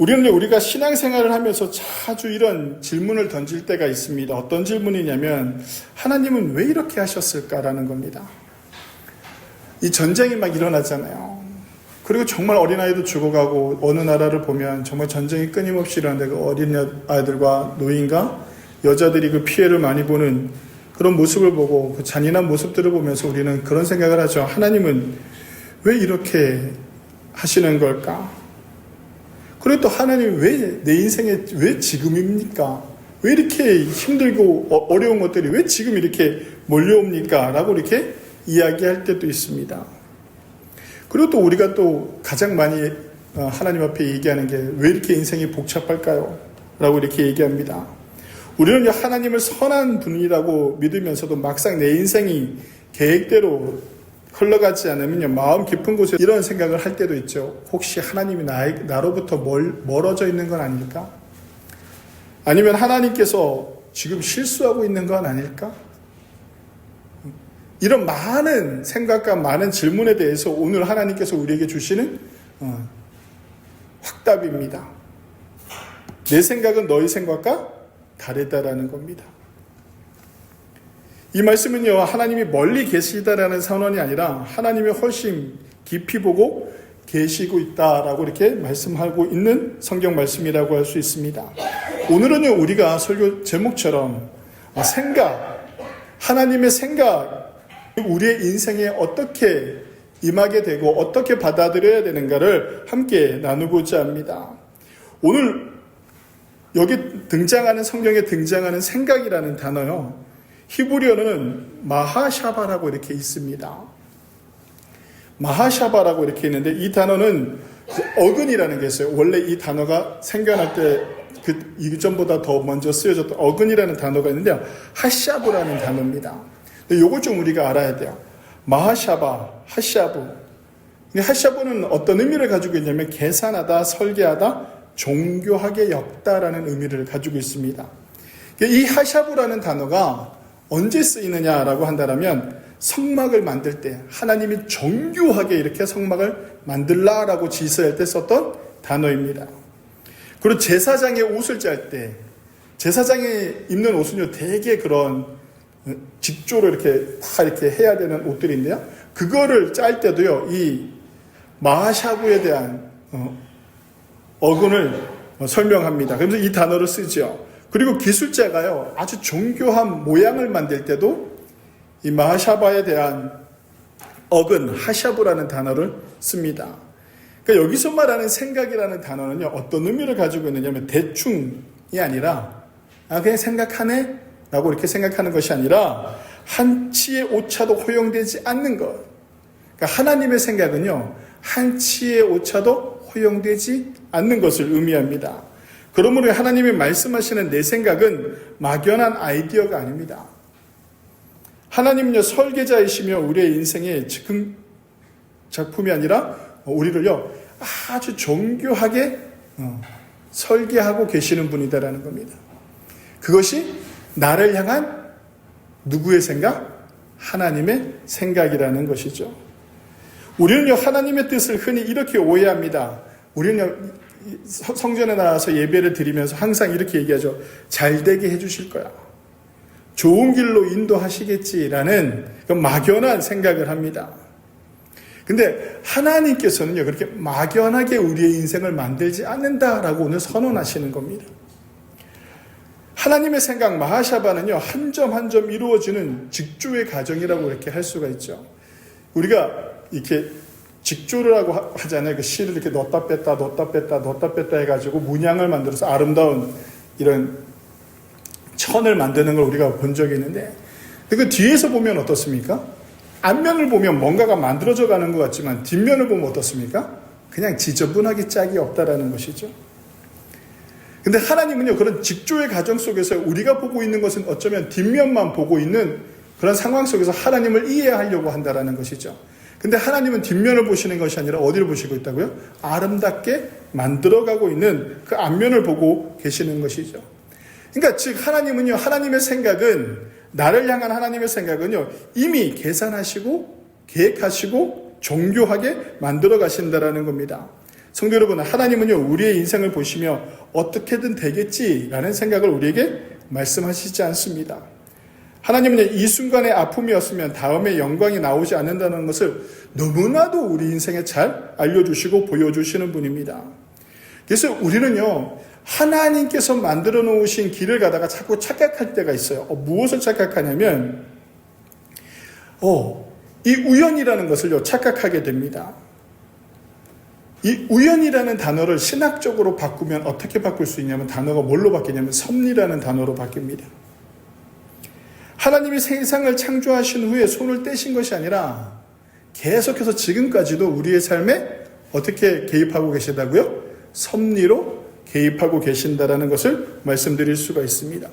우리는 우리가 신앙생활을 하면서 자주 이런 질문을 던질 때가 있습니다. 어떤 질문이냐면 하나님은 왜 이렇게 하셨을까라는 겁니다. 이 전쟁이 막 일어나잖아요. 그리고 정말 어린아이도 죽어가고 어느 나라를 보면 정말 전쟁이 끊임없이 일어나는데 그 어린 아이들과 노인과 여자들이 그 피해를 많이 보는 그런 모습을 보고 그 잔인한 모습들을 보면서 우리는 그런 생각을 하죠. 하나님은 왜 이렇게 하시는 걸까? 그리고 또 하나님 왜 내 인생에 왜 지금입니까? 왜 이렇게 힘들고 어- 어려운 것들이 왜 지금 이렇게 몰려옵니까? 라고 이렇게 이야기할 때도 있습니다. 그리고 또 우리가 또 가장 많이 어, 하나님 앞에 얘기하는 게 왜 이렇게 인생이 복잡할까요? 라고 이렇게 얘기합니다. 우리는 하나님을 선한 분이라고 믿으면서도 막상 내 인생이 계획대로 흘러가지 않으면요, 마음 깊은 곳에 이런 생각을 할 때도 있죠. 혹시 하나님이 나, 나로부터 멀, 멀어져 있는 건 아닐까? 아니면 하나님께서 지금 실수하고 있는 건 아닐까? 이런 많은 생각과 많은 질문에 대해서 오늘 하나님께서 우리에게 주시는 어, 확답입니다. 내 생각은 너희 생각과 다르다라는 겁니다. 이 말씀은요, 하나님이 멀리 계시다라는 선언이 아니라 하나님이 훨씬 깊이 보고 계시고 있다라고 이렇게 말씀하고 있는 성경 말씀이라고 할 수 있습니다. 오늘은요, 우리가 설교 제목처럼 생각, 하나님의 생각, 우리의 인생에 어떻게 임하게 되고 어떻게 받아들여야 되는가를 함께 나누고자 합니다. 오늘 여기 등장하는 성경에 등장하는 생각이라는 단어요. 히브리어는 마하샤바라고 이렇게 있습니다. 마하샤바라고 이렇게 있는데 이 단어는 어근이라는 게 있어요. 원래 이 단어가 생겨날 때 그 이전보다 더 먼저 쓰여졌던 어근이라는 단어가 있는데요. 하샤브라는 단어입니다. 근데 요걸 좀 우리가 알아야 돼요. 마하샤바, 하샤브. 하샤브는 어떤 의미를 가지고 있냐면 계산하다, 설계하다, 종교하게 엮다라는 의미를 가지고 있습니다. 이 하샤브라는 단어가 언제 쓰이느냐라고 한다면 성막을 만들 때 하나님이 정교하게 이렇게 성막을 만들라라고 지시할 때 썼던 단어입니다. 그리고 제사장의 옷을 짤 때 제사장이 입는 옷은요 되게 그런 직조로 이렇게 다 이렇게 해야 되는 옷들인데요. 그거를 짤 때도요 이 마하샤브에 대한 어근을 설명합니다. 그래서 이 단어를 쓰죠. 그리고 기술자가요, 아주 정교한 모양을 만들 때도 이 마하샤바에 대한 어근, 하샤브라는 단어를 씁니다. 그러니까 여기서 말하는 생각이라는 단어는요, 어떤 의미를 가지고 있느냐면 대충이 아니라, 아, 그냥 생각하네? 라고 이렇게 생각하는 것이 아니라, 한치의 오차도 허용되지 않는 것. 그러니까 하나님의 생각은요, 한치의 오차도 허용되지 않는 것을 의미합니다. 그러므로 하나님이 말씀하시는 내 생각은 막연한 아이디어가 아닙니다. 하나님은요, 설계자이시며 우리의 인생의 즉흥 작품이 아니라 우리를요, 아주 정교하게 어, 설계하고 계시는 분이다라는 겁니다. 그것이 나를 향한 누구의 생각? 하나님의 생각이라는 것이죠. 우리는요, 하나님의 뜻을 흔히 이렇게 오해합니다. 우리는요, 성전에 나와서 예배를 드리면서 항상 이렇게 얘기하죠. 잘 되게 해주실 거야. 좋은 길로 인도하시겠지라는 그 막연한 생각을 합니다. 근데 하나님께서는요, 그렇게 막연하게 우리의 인생을 만들지 않는다라고 오늘 선언하시는 겁니다. 하나님의 생각 마하샤바는요, 한 점 한 점 이루어지는 직조의 과정이라고 이렇게 할 수가 있죠. 우리가 이렇게 직조를 하고 하잖아요. 그 실을 이렇게 넣었다 뺐다, 넣었다 뺐다, 넣었다 뺐다 해가지고 문양을 만들어서 아름다운 이런 천을 만드는 걸 우리가 본 적이 있는데, 그 뒤에서 보면 어떻습니까? 앞면을 보면 뭔가가 만들어져 가는 것 같지만 뒷면을 보면 어떻습니까? 그냥 지저분하게 짝이 없다라는 것이죠. 근데 하나님은요, 그런 직조의 과정 속에서 우리가 보고 있는 것은 어쩌면 뒷면만 보고 있는 그런 상황 속에서 하나님을 이해하려고 한다라는 것이죠. 근데 하나님은 뒷면을 보시는 것이 아니라 어디를 보시고 있다고요? 아름답게 만들어가고 있는 그 앞면을 보고 계시는 것이죠. 그러니까 즉 하나님은요, 하나님의 생각은 나를 향한 하나님의 생각은요, 이미 계산하시고 계획하시고 정교하게 만들어 가신다라는 겁니다. 성도 여러분, 하나님은요, 우리의 인생을 보시며 어떻게든 되겠지라는 생각을 우리에게 말씀하시지 않습니다. 하나님은 이 순간의 아픔이었으면 다음에 영광이 나오지 않는다는 것을 너무나도 우리 인생에 잘 알려주시고 보여주시는 분입니다. 그래서 우리는요, 하나님께서 만들어 놓으신 길을 가다가 자꾸 착각할 때가 있어요. 어, 무엇을 착각하냐면, 어, 이 우연이라는 것을요, 착각하게 됩니다. 이 우연이라는 단어를 신학적으로 바꾸면 어떻게 바꿀 수 있냐면 단어가 뭘로 바뀌냐면 섭리라는 단어로 바뀝니다. 하나님이 세상을 창조하신 후에 손을 떼신 것이 아니라 계속해서 지금까지도 우리의 삶에 어떻게 개입하고 계시다고요? 섭리로 개입하고 계신다라는 것을 말씀드릴 수가 있습니다.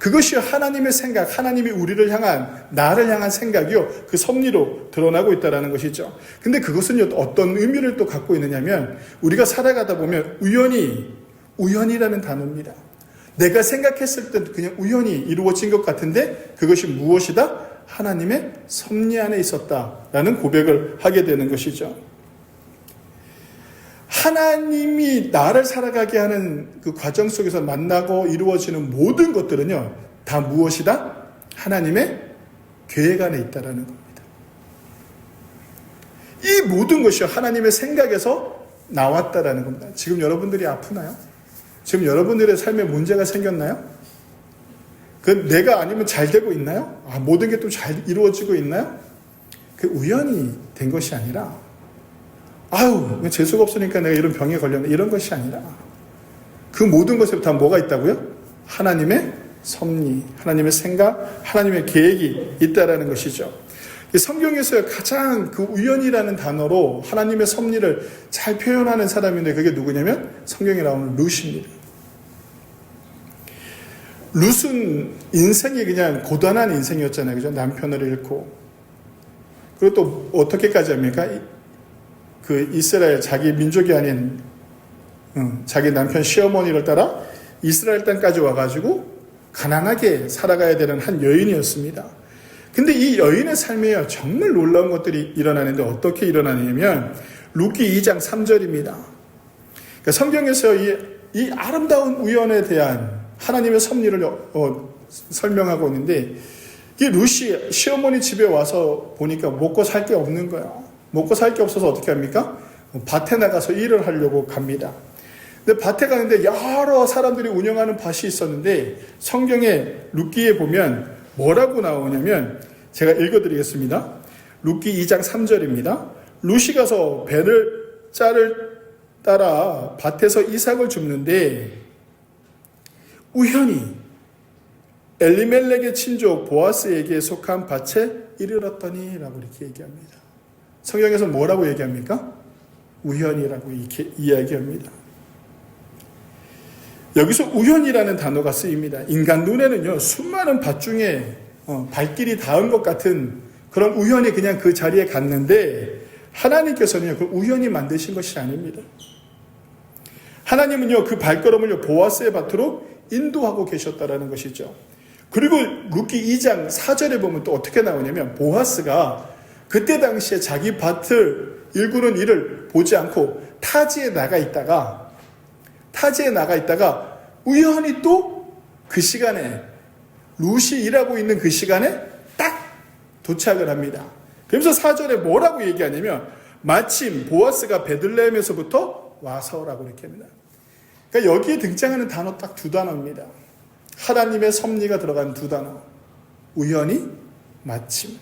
그것이 하나님의 생각, 하나님이 우리를 향한, 나를 향한 생각이요. 그 섭리로 드러나고 있다는 것이죠. 근데 그것은 어떤 의미를 또 갖고 있느냐면, 우리가 살아가다 보면 우연히, 우연이라는 단어입니다. 내가 생각했을 때 그냥 우연히 이루어진 것 같은데, 그것이 무엇이다? 하나님의 섭리 안에 있었다라는 고백을 하게 되는 것이죠. 하나님이 나를 살아가게 하는 그 과정 속에서 만나고 이루어지는 모든 것들은요, 다 무엇이다? 하나님의 계획 안에 있다라는 겁니다. 이 모든 것이 하나님의 생각에서 나왔다라는 겁니다. 지금 여러분들이 아프나요? 지금 여러분들의 삶에 문제가 생겼나요? 그 내가 아니면 잘 되고 있나요? 아, 모든 게 또 잘 이루어지고 있나요? 그 우연히 된 것이 아니라 아유, 재수가 없으니까 내가 이런 병에 걸렸네. 이런 것이 아니라 그 모든 것에 다 뭐가 있다고요? 하나님의 섭리, 하나님의 생각, 하나님의 계획이 있다라는 것이죠. 성경에서 가장 그 우연이라는 단어로 하나님의 섭리를 잘 표현하는 사람인데 그게 누구냐면 성경에 나오는 룻입니다. 룻은 인생이 그냥 고단한 인생이었잖아요. 그죠? 남편을 잃고. 그리고 또 어떻게까지 합니까? 그 이스라엘 자기 민족이 아닌 응, 자기 남편 시어머니를 따라 이스라엘 땅까지 와가지고 가난하게 살아가야 되는 한 여인이었습니다. 근데 이 여인의 삶에 정말 놀라운 것들이 일어나는데 어떻게 일어나냐면 루키 2장 3절입니다. 그러니까 성경에서 이, 이 아름다운 우연에 대한 하나님의 섭리를 어, 설명하고 있는데 이 루시 시어머니 집에 와서 보니까 먹고 살 게 없는 거야. 먹고 살 게 없어서 어떻게 합니까? 밭에 나가서 일을 하려고 갑니다. 근데 밭에 가는데 여러 사람들이 운영하는 밭이 있었는데 성경에 룻기에 보면 뭐라고 나오냐면 제가 읽어드리겠습니다. 룻기 2장 3절입니다. 룻이 가서 배를 짤을 따라 밭에서 이삭을 줍는데 우연히 엘리멜렉의 친족 보아스에게 속한 밭에 이르렀더니 라고 이렇게 얘기합니다. 성경에서 뭐라고 얘기합니까? 우연이라고 이렇게 이야기합니다. 여기서 우연이라는 단어가 쓰입니다. 인간 눈에는요, 수많은 밭 중에 어, 발길이 닿은 것 같은 그런 우연이 그냥 그 자리에 갔는데, 하나님께서는요, 그 우연히 만드신 것이 아닙니다. 하나님은요, 그 발걸음을요, 보아스의 밭으로 인도하고 계셨다라는 것이죠. 그리고 루키 2장 4절에 보면 또 어떻게 나오냐면, 보아스가 그때 당시에 자기 밭을 일구는 일을 보지 않고 타지에 나가 있다가 타지에 나가 있다가 우연히 또 그 시간에 루시 일하고 있는 그 시간에 딱 도착을 합니다. 그러면서 사절에 뭐라고 얘기하냐면 마침 보아스가 베들레헴에서부터 와서라고 이렇게 합니다. 그러니까 여기에 등장하는 단어 딱 두 단어입니다. 하나님의 섭리가 들어간 두 단어. 우연히 마침.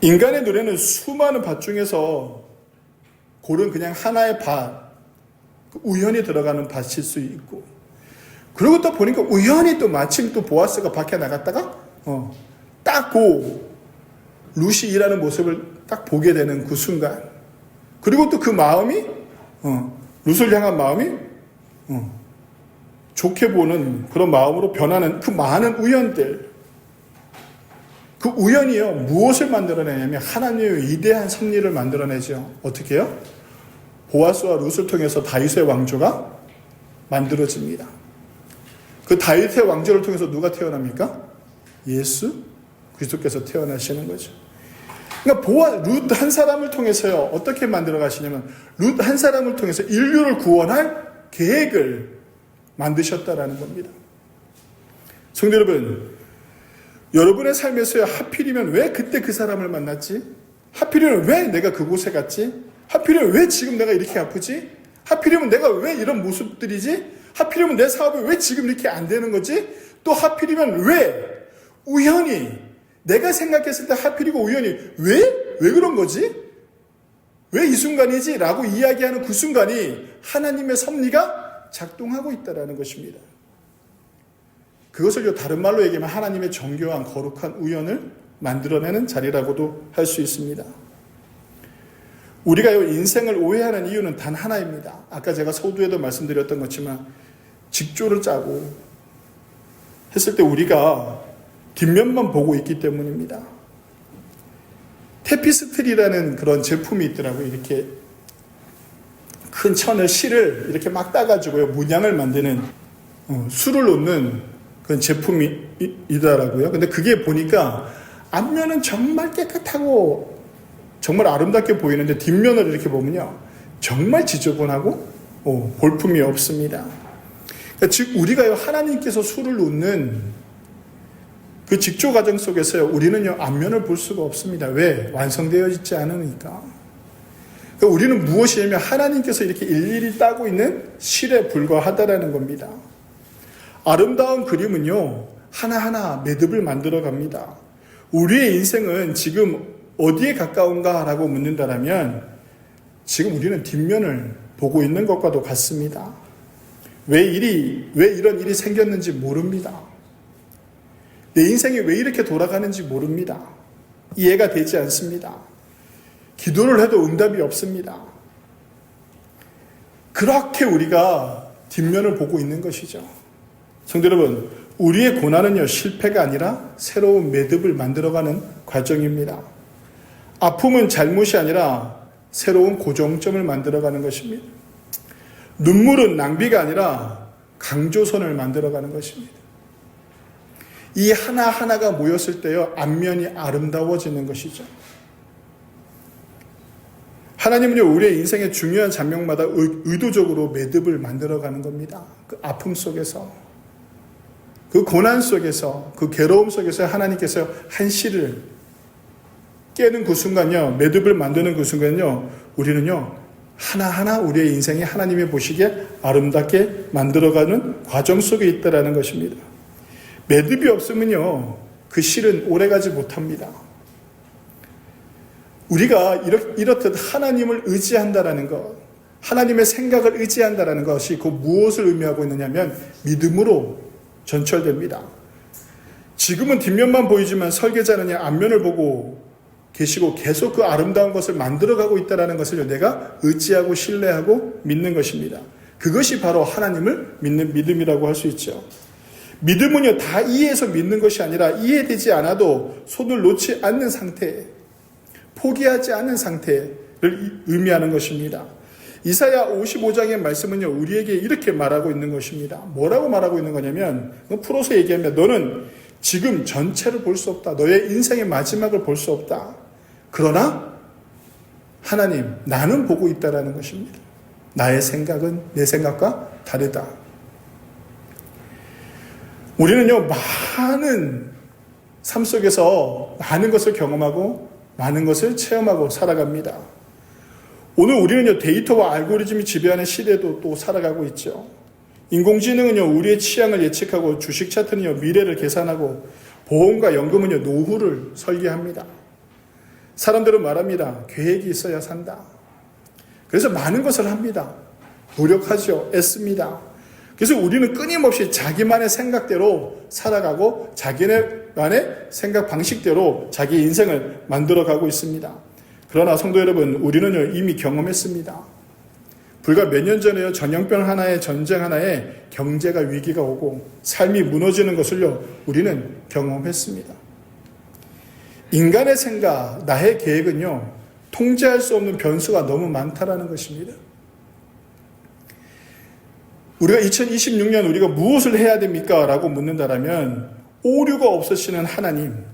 인간의 눈에는 수많은 밭 중에서 고른 그냥 하나의 밭, 우연히 들어가는 밭일 수 있고, 그리고 또 보니까 우연히 또 마침 또 보아스가 밖에 나갔다가, 어, 딱고 루시 일하는 모습을 딱 보게 되는 그 순간, 그리고 또 그 마음이, 어, 룻을 향한 마음이, 어, 좋게 보는 그런 마음으로 변하는 그 많은 우연들, 그 우연이요, 무엇을 만들어내냐면 하나님의 위대한 섭리를 만들어내죠. 어떻게요? 보아스와 룻을 통해서 다윗의 왕조가 만들어집니다. 그 다윗의 왕조를 통해서 누가 태어납니까? 예수 그리스도께서 태어나시는 거죠. 그러니까 보아 룻 한 사람을 통해서요 어떻게 만들어 가시냐면 룻 한 사람을 통해서 인류를 구원할 계획을 만드셨다라는 겁니다. 성도 여러분, 여러분의 삶에서요 하필이면 왜 그때 그 사람을 만났지? 하필이면 왜 내가 그곳에 갔지? 하필이면 왜 지금 내가 이렇게 아프지? 하필이면 내가 왜 이런 모습들이지? 하필이면 내 사업이 왜 지금 이렇게 안 되는 거지? 또 하필이면 왜 우연히 내가 생각했을 때 하필이고 우연히 왜? 왜 그런 거지? 왜 이 순간이지? 라고 이야기하는 그 순간이 하나님의 섭리가 작동하고 있다는 것입니다. 그것을 다른 말로 얘기하면 하나님의 정교한 거룩한 우연을 만들어내는 자리라고도 할 수 있습니다. 우리가 인생을 오해하는 이유는 단 하나입니다. 아까 제가 서두에도 말씀드렸던 것지만 직조를 짜고 했을 때 우리가 뒷면만 보고 있기 때문입니다. 테피스트리라는 그런 제품이 있더라고요. 이렇게 큰 천을 실을 이렇게 막 따가지고요. 문양을 만드는 어, 술을 놓는 그런 제품이 있더라고요. 근데 그게 보니까 앞면은 정말 깨끗하고 정말 아름답게 보이는데 뒷면을 이렇게 보면요. 정말 지저분하고 어, 볼품이 없습니다. 그러니까 즉 우리가요 하나님께서 술을 놓는 그 직조 과정 속에서요 우리는요 앞면을 볼 수가 없습니다. 왜 완성되어 있지 않으니까. 그러니까 우리는 무엇이냐면 하나님께서 이렇게 일일이 따고 있는 실에 불과하다라는 겁니다. 아름다운 그림은요 하나하나 매듭을 만들어 갑니다. 우리의 인생은 지금 어디에 가까운가라고 묻는다라면 지금 우리는 뒷면을 보고 있는 것과도 같습니다. 왜 일이 왜 이런 일이 생겼는지 모릅니다. 내 인생이 왜 이렇게 돌아가는지 모릅니다. 이해가 되지 않습니다. 기도를 해도 응답이 없습니다. 그렇게 우리가 뒷면을 보고 있는 것이죠. 성도 여러분, 우리의 고난은요, 실패가 아니라 새로운 매듭을 만들어가는 과정입니다. 아픔은 잘못이 아니라 새로운 고정점을 만들어가는 것입니다. 눈물은 낭비가 아니라 강조선을 만들어가는 것입니다. 이 하나하나가 모였을 때요, 앞면이 아름다워지는 것이죠. 하나님은요, 우리의 인생의 중요한 장면마다 의도적으로 매듭을 만들어가는 겁니다. 그 아픔 속에서. 그 고난 속에서, 그 괴로움 속에서 하나님께서 한 실을 깨는 그 순간요, 매듭을 만드는 그 순간요, 우리는요, 하나하나 우리의 인생이 하나님이 보시기에 아름답게 만들어가는 과정 속에 있다라는 것입니다. 매듭이 없으면요, 그 실은 오래가지 못합니다. 우리가 이렇듯 하나님을 의지한다라는 것, 하나님의 생각을 의지한다라는 것이 그 무엇을 의미하고 있느냐면 믿음으로 전철됩니다. 지금은 뒷면만 보이지만 설계자는 앞면을 보고 계시고 계속 그 아름다운 것을 만들어가고 있다는 것을 내가 의지하고 신뢰하고 믿는 것입니다. 그것이 바로 하나님을 믿는 믿음이라고 할 수 있죠. 믿음은요, 다 이해해서 믿는 것이 아니라 이해되지 않아도 손을 놓지 않는 상태, 포기하지 않는 상태를 의미하는 것입니다. 이사야 55장의 말씀은요, 우리에게 이렇게 말하고 있는 것입니다. 뭐라고 말하고 있는 거냐면, 풀어서 얘기하면, 너는 지금 전체를 볼 수 없다. 너의 인생의 마지막을 볼 수 없다. 그러나, 하나님, 나는 보고 있다라는 것입니다. 나의 생각은 내 생각과 다르다. 우리는요, 많은 삶 속에서 많은 것을 경험하고 많은 것을 체험하고 살아갑니다. 오늘 우리는요, 데이터와 알고리즘이 지배하는 시대도 또 살아가고 있죠. 인공지능은요, 우리의 취향을 예측하고 주식 차트는요, 미래를 계산하고 보험과 연금은요, 노후를 설계합니다. 사람들은 말합니다. 계획이 있어야 산다. 그래서 많은 것을 합니다. 노력하죠. 애씁니다. 그래서 우리는 끊임없이 자기만의 생각대로 살아가고 자기만의 생각 방식대로 자기 인생을 만들어가고 있습니다. 그러나 성도 여러분, 우리는 이미 경험했습니다. 불과 몇 년 전에요, 전염병 하나에 전쟁 하나에 경제가 위기가 오고 삶이 무너지는 것을요, 우리는 경험했습니다. 인간의 생각, 나의 계획은요, 통제할 수 없는 변수가 너무 많다라는 것입니다. 우리가 2026년 우리가 무엇을 해야 됩니까? 라고 묻는다라면 오류가 없으시는 하나님,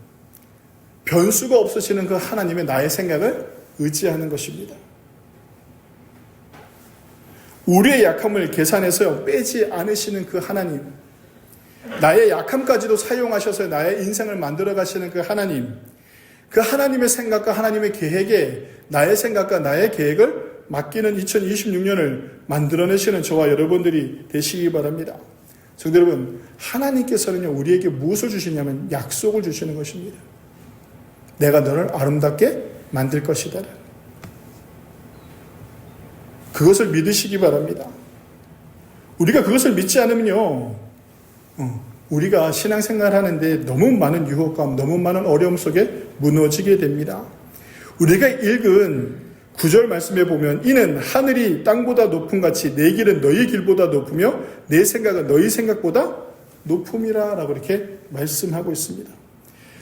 변수가 없으시는 그 하나님의 나의 생각을 의지하는 것입니다. 우리의 약함을 계산해서 빼지 않으시는 그 하나님, 나의 약함까지도 사용하셔서 나의 인생을 만들어 가시는 그 하나님, 그 하나님의 생각과 하나님의 계획에 나의 생각과 나의 계획을 맡기는 2026년을 만들어내시는 저와 여러분들이 되시기 바랍니다. 성도 여러분, 하나님께서는요, 우리에게 무엇을 주시냐면 약속을 주시는 것입니다. 내가 너를 아름답게 만들 것이다. 그것을 믿으시기 바랍니다. 우리가 그것을 믿지 않으면요, 어, 우리가 신앙생활 하는데 너무 많은 유혹과 너무 많은 어려움 속에 무너지게 됩니다. 우리가 읽은 구절 말씀에 보면 이는 하늘이 땅보다 높은 같이 내 길은 너희 길보다 높으며 내 생각은 너희 생각보다 높음이라라고 이렇게 말씀하고 있습니다.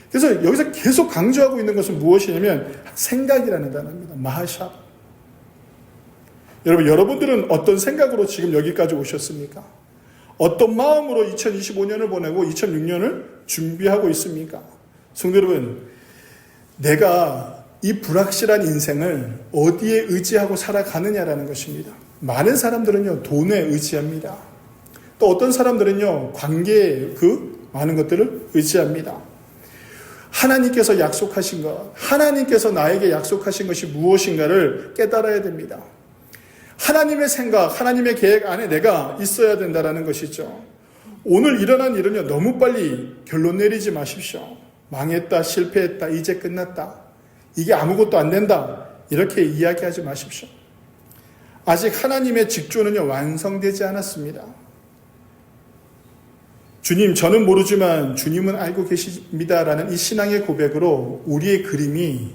그래서 여기서 계속 강조하고 있는 것은 무엇이냐면 생각이라는 단어입니다. 마하샤. 여러분, 여러분들은 어떤 생각으로 지금 여기까지 오셨습니까? 어떤 마음으로 2025년을 보내고 2006년을 준비하고 있습니까? 성도 여러분, 내가 이 불확실한 인생을 어디에 의지하고 살아가느냐라는 것입니다. 많은 사람들은요, 돈에 의지합니다. 또 어떤 사람들은요, 관계에 그 많은 것들을 의지합니다. 하나님께서 약속하신 것, 하나님께서 나에게 약속하신 것이 무엇인가를 깨달아야 됩니다. 하나님의 생각, 하나님의 계획 안에 내가 있어야 된다라는 것이죠. 오늘 일어난 일은요, 너무 빨리 결론 내리지 마십시오. 망했다, 실패했다, 이제 끝났다. 이게 아무것도 안 된다. 이렇게 이야기하지 마십시오. 아직 하나님의 직조는요, 완성되지 않았습니다. 주님, 저는 모르지만 주님은 알고 계십니다라는 이 신앙의 고백으로 우리의 그림이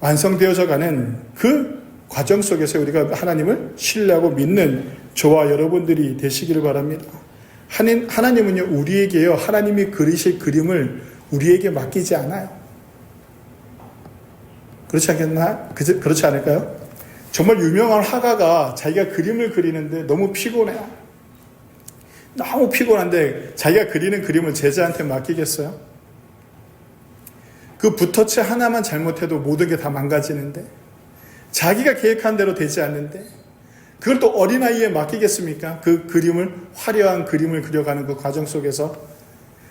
완성되어져 가는 그 과정 속에서 우리가 하나님을 신뢰하고 믿는 저와 여러분들이 되시기를 바랍니다. 하나님은요, 우리에게요, 하나님이 그리실 그림을 우리에게 맡기지 않아요. 그렇지 않겠나? 그렇지 않을까요? 정말 유명한 화가가 자기가 그림을 그리는데 너무 피곤해요. 너무 피곤한데 자기가 그리는 그림을 제자한테 맡기겠어요? 그 붓터치 하나만 잘못해도 모든 게 다 망가지는데 자기가 계획한 대로 되지 않는데 그걸 또 어린아이에 맡기겠습니까? 그 그림을 화려한 그림을 그려가는 그 과정 속에서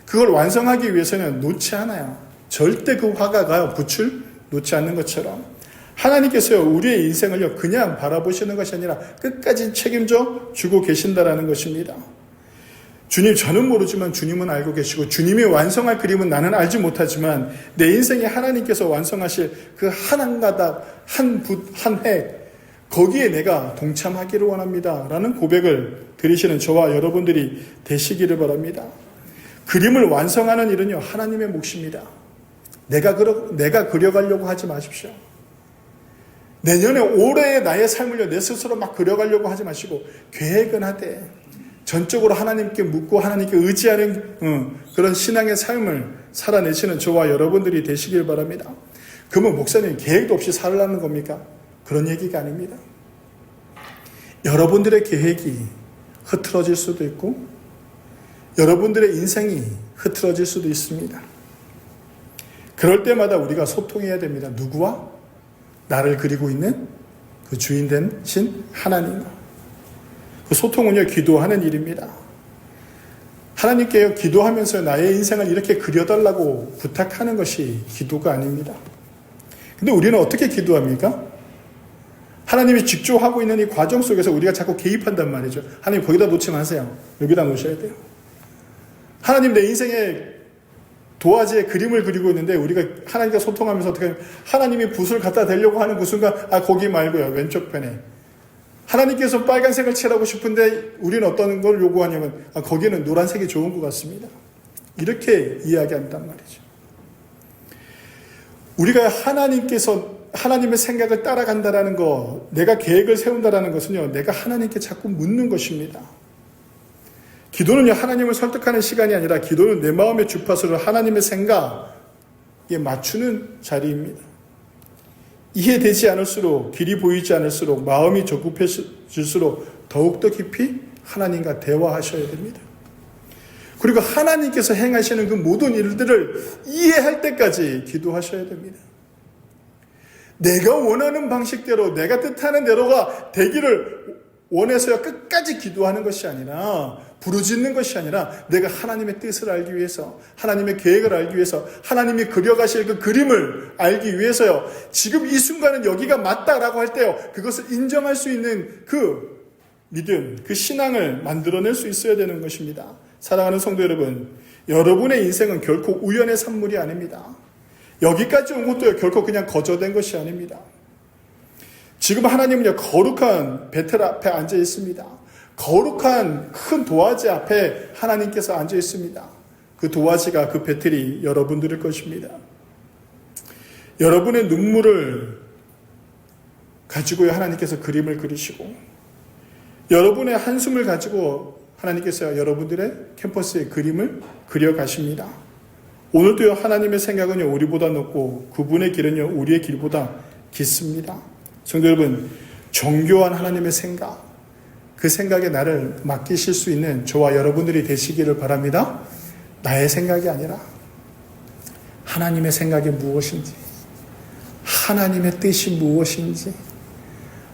그걸 완성하기 위해서는 놓지 않아요. 절대 그 화가가 붓을 놓지 않는 것처럼 하나님께서요 우리의 인생을요 그냥 바라보시는 것이 아니라 끝까지 책임져 주고 계신다라는 것입니다. 주님 저는 모르지만 주님은 알고 계시고 주님이 완성할 그림은 나는 알지 못하지만 내 인생에 하나님께서 완성하실 그 한 가닥 한붓한해 거기에 내가 동참하기를 원합니다. 라는 고백을 드리시는 저와 여러분들이 되시기를 바랍니다. 그림을 완성하는 일은요, 하나님의 몫입니다. 내가 그려, 내가 그려가려고 하지 마십시오. 내년에 올해의 나의 삶을요, 내 스스로 막 그려가려고 하지 마시고, 계획은 하되, 전적으로 하나님께 묻고 하나님께 의지하는 어, 그런 신앙의 삶을 살아내시는 저와 여러분들이 되시길 바랍니다. 그러면 목사님 계획도 없이 살라는 겁니까? 그런 얘기가 아닙니다. 여러분들의 계획이 흐트러질 수도 있고 여러분들의 인생이 흐트러질 수도 있습니다. 그럴 때마다 우리가 소통해야 됩니다. 누구와? 나를 그리고 있는 그 주인 된 신 하나님과. 그 소통은요, 기도하는 일입니다. 하나님께요, 기도하면서 나의 인생을 이렇게 그려달라고 부탁하는 것이 기도가 아닙니다. 근데 우리는 어떻게 기도합니까? 하나님이 직조하고 있는 이 과정 속에서 우리가 자꾸 개입한단 말이죠. 하나님 거기다 놓지 마세요. 여기다 놓으셔야 돼요. 하나님 내 인생에 도화지에 그림을 그리고 있는데 우리가 하나님과 소통하면서 어떻게 하나님이 붓을 갖다 대려고 하는 그 순간 아 거기 말고요 왼쪽 편에 하나님께서 빨간색을 칠하고 싶은데 우리는 어떤 걸 요구하냐면 아 거기는 노란색이 좋은 것 같습니다. 이렇게 이야기한단 말이죠. 우리가 하나님께서 하나님의 생각을 따라간다라는 것, 내가 계획을 세운다라는 것은요, 내가 하나님께 자꾸 묻는 것입니다. 기도는요, 하나님을 설득하는 시간이 아니라 기도는 내 마음의 주파수를 하나님의 생각에 맞추는 자리입니다. 이해되지 않을수록, 길이 보이지 않을수록, 마음이 조급해질수록 더욱더 깊이 하나님과 대화하셔야 됩니다. 그리고 하나님께서 행하시는 그 모든 일들을 이해할 때까지 기도하셔야 됩니다. 내가 원하는 방식대로, 내가 뜻하는 대로가 되기를 원해서야 끝까지 기도하는 것이 아니라, 부르짖는 것이 아니라, 내가 하나님의 뜻을 알기 위해서, 하나님의 계획을 알기 위해서, 하나님이 그려가실 그 그림을 알기 위해서요, 지금 이 순간은 여기가 맞다라고 할 때요, 그것을 인정할 수 있는 그 믿음, 그 신앙을 만들어낼 수 있어야 되는 것입니다. 사랑하는 성도 여러분, 여러분의 인생은 결코 우연의 산물이 아닙니다. 여기까지 온 것도 결코 그냥 거저된 것이 아닙니다. 지금 하나님은요, 거룩한 베텔 앞에 앉아 있습니다. 거룩한 큰 도화지 앞에 하나님께서 앉아 있습니다. 그 도화지가 그 베텔이 여러분들일 것입니다. 여러분의 눈물을 가지고 하나님께서 그림을 그리시고, 여러분의 한숨을 가지고 하나님께서 여러분들의 캠퍼스의 그림을 그려 가십니다. 오늘도요, 하나님의 생각은요, 우리보다 높고, 그분의 길은요, 우리의 길보다 깊습니다. 성도 여러분, 정교한 하나님의 생각, 그 생각에 나를 맡기실 수 있는 저와 여러분들이 되시기를 바랍니다. 나의 생각이 아니라, 하나님의 생각이 무엇인지, 하나님의 뜻이 무엇인지,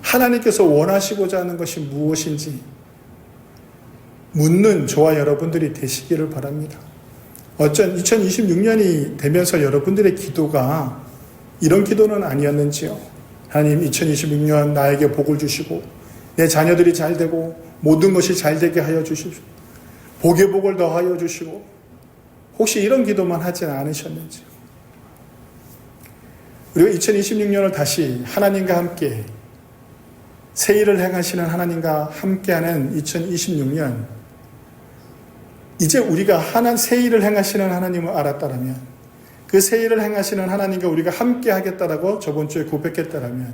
하나님께서 원하시고자 하는 것이 무엇인지, 묻는 저와 여러분들이 되시기를 바랍니다. 어쩐 2026년이 되면서 여러분들의 기도가 이런 기도는 아니었는지요. 하나님 2026년 나에게 복을 주시고 내 자녀들이 잘 되고 모든 것이 잘 되게 하여 주시고 복의 복을 더하여 주시고 혹시 이런 기도만 하지 않으셨는지요. 우리가 2026년을 다시 하나님과 함께 새 일을 행하시는 하나님과 함께하는 2026년 이제 우리가 하나 새 일을 행하시는 하나님을 알았다라면 그새 일을 행하시는 하나님과 우리가 함께 하겠다라고 저번 주에 고백했다라면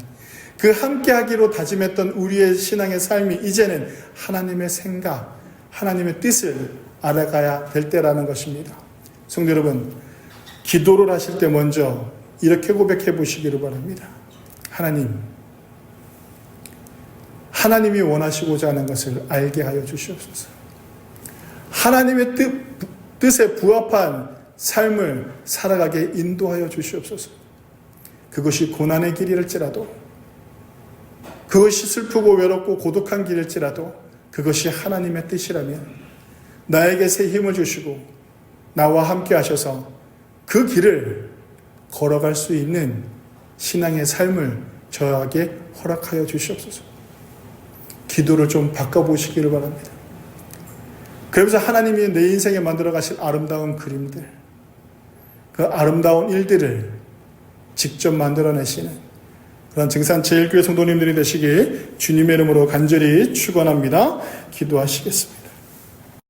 그 함께 하기로 다짐했던 우리의 신앙의 삶이 이제는 하나님의 생각, 하나님의 뜻을 알아가야 될 때라는 것입니다. 성도 여러분, 기도를 하실 때 먼저 이렇게 고백해 보시기를 바랍니다. 하나님, 하나님이 원하시고자 하는 것을 알게 하여 주시옵소서. 하나님의 뜻, 뜻에 부합한 삶을 살아가게 인도하여 주시옵소서. 그것이 고난의 길일지라도, 그것이 슬프고 외롭고 고독한 길일지라도, 그것이 하나님의 뜻이라면, 나에게 새 힘을 주시고, 나와 함께 하셔서 그 길을 걸어갈 수 있는 신앙의 삶을 저에게 허락하여 주시옵소서. 기도를 좀 바꿔보시기를 바랍니다. 그러면서 하나님이 내 인생에 만들어 가실 아름다운 그림들, 그 아름다운 일들을 직접 만들어내시는 그런 증산 제일교회 성도님들이 되시기 주님의 이름으로 간절히 축원합니다. 기도하시겠습니다.